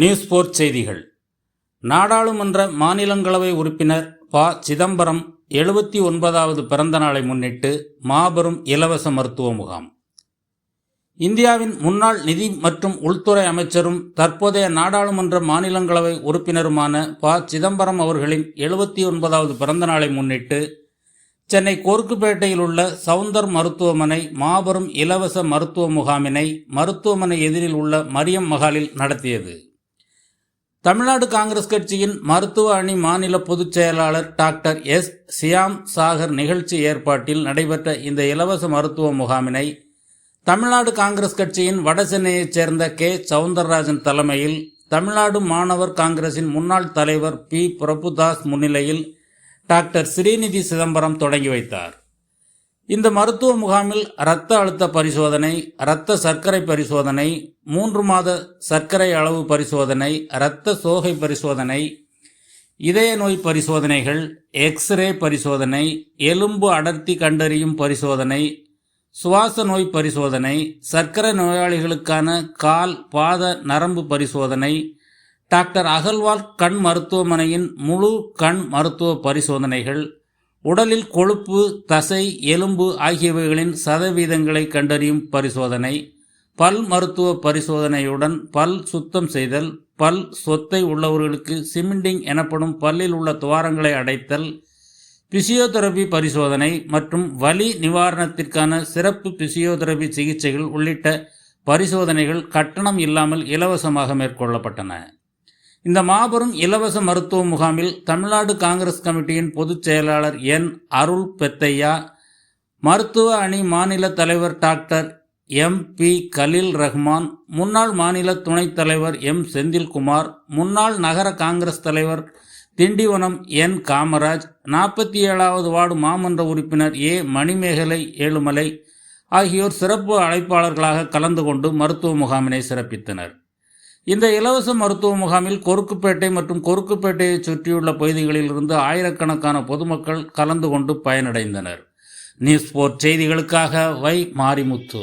News board செய்திகள். நாடாளுமன்ற மாநிலங்களவை உறுப்பினர் ப. சிதம்பரம் எழுபத்தி ஒன்பதாவது பிறந்த நாளை முன்னிட்டு மாபெரும் இலவச மருத்துவ முகாம். இந்தியாவின் முன்னாள் நிதி மற்றும் உள்துறை அமைச்சரும் தற்போதைய நாடாளுமன்ற மாநிலங்களவை உறுப்பினருமான ப. சிதம்பரம் அவர்களின் எழுபத்தி ஒன்பதாவது பிறந்த நாளை முன்னிட்டு சென்னை கோர்க்குப்பேட்டையில் உள்ள சவுந்தர் மருத்துவமனை மாபெரும் இலவச மருத்துவ முகாமினை மருத்துவமனை எதிரில் உள்ள மரியம் மகாலில் நடத்தியது. தமிழ்நாடு காங்கிரஸ் கட்சியின் மருத்துவ அணி மாநில பொதுச் செயலாளர் டாக்டர் எஸ். சியாம் சாகர் நிகழ்ச்சி ஏற்பாட்டில் நடைபெற்ற இந்த இலவச மருத்துவ முகாமினை தமிழ்நாடு காங்கிரஸ் கட்சியின் வடசென்னையைச் சேர்ந்த கே. சவுந்தரராஜன் தலைமையில் தமிழ்நாடு மாணவர் காங்கிரசின் முன்னாள் தலைவர் பி. பிரபுதாஸ் முன்னிலையில் டாக்டர் ஸ்ரீநிதி சிதம்பரம் தொடங்கி வைத்தார். இந்த மருத்துவ முகாமில் இரத்த அழுத்த பரிசோதனை இரத்த சர்க்கரை பரிசோதனை மூன்று மாத சர்க்கரை அளவு பரிசோதனை இரத்த சோகை பரிசோதனை இதய நோய் பரிசோதனைகள் எக்ஸ்ரே பரிசோதனை எலும்பு அடர்த்தி கண்டறியும் பரிசோதனை சுவாச நோய் பரிசோதனை சர்க்கரை நோயாளிகளுக்கான கால் பாத நரம்பு பரிசோதனை டாக்டர் அகல்வால் கண் மருத்துவமனையின் முழு கண் மருத்துவ பரிசோதனைகள் உடலில் கொழுப்பு தசை எலும்பு ஆகியவைகளின் சதவீதங்களை கண்டறியும் பரிசோதனை பல் மருத்துவ பரிசோதனையுடன் பல் சுத்தம் செய்தல் பல் சொத்தை உள்ளவர்களுக்கு சிமெண்டிங் எனப்படும் பல்லில் உள்ள துவாரங்களை அடைத்தல் பிசியோதெரபி பரிசோதனை மற்றும் வலி நிவாரணத்திற்கான சிறப்பு பிசியோதெரபி சிகிச்சைகள் உள்ளிட்ட பரிசோதனைகள் கட்டணம் இல்லாமல் இலவசமாக மேற்கொள்ளப்பட்டன. இந்த மாபெரும் இலவச மருத்துவ முகாமில் தமிழ்நாடு காங்கிரஸ் கமிட்டியின் பொதுச் செயலாளர் என். அருள் பெத்தையா மருத்துவ அணி மாநில தலைவர் doctor M. P. Khaleel Rahman முன்னாள் மாநில துணைத் தலைவர் எம். செந்தில்குமார் முன்னாள் நகர காங்கிரஸ் தலைவர் திண்டிவனம் என். காமராஜ் நாற்பத்தி ஏழாவது வார்டு மாமன்ற உறுப்பினர் ஏ. மணிமேகலை ஏழுமலை ஆகியோர் சிறப்பு அழைப்பாளர்களாக கலந்து கொண்டு மருத்துவ முகாமினை சிறப்பித்தனர். இந்த இலவச மருத்துவ முகாமில் கொருக்குப்பேட்டை மற்றும் கொருக்குப்பேட்டையை சுற்றியுள்ள பகுதிகளிலிருந்து ஆயிரக்கணக்கான பொதுமக்கள் கலந்து கொண்டு பயனடைந்தனர். நியூஸ் போர்ட் செய்திகளுக்காக வை மாரிமுத்து.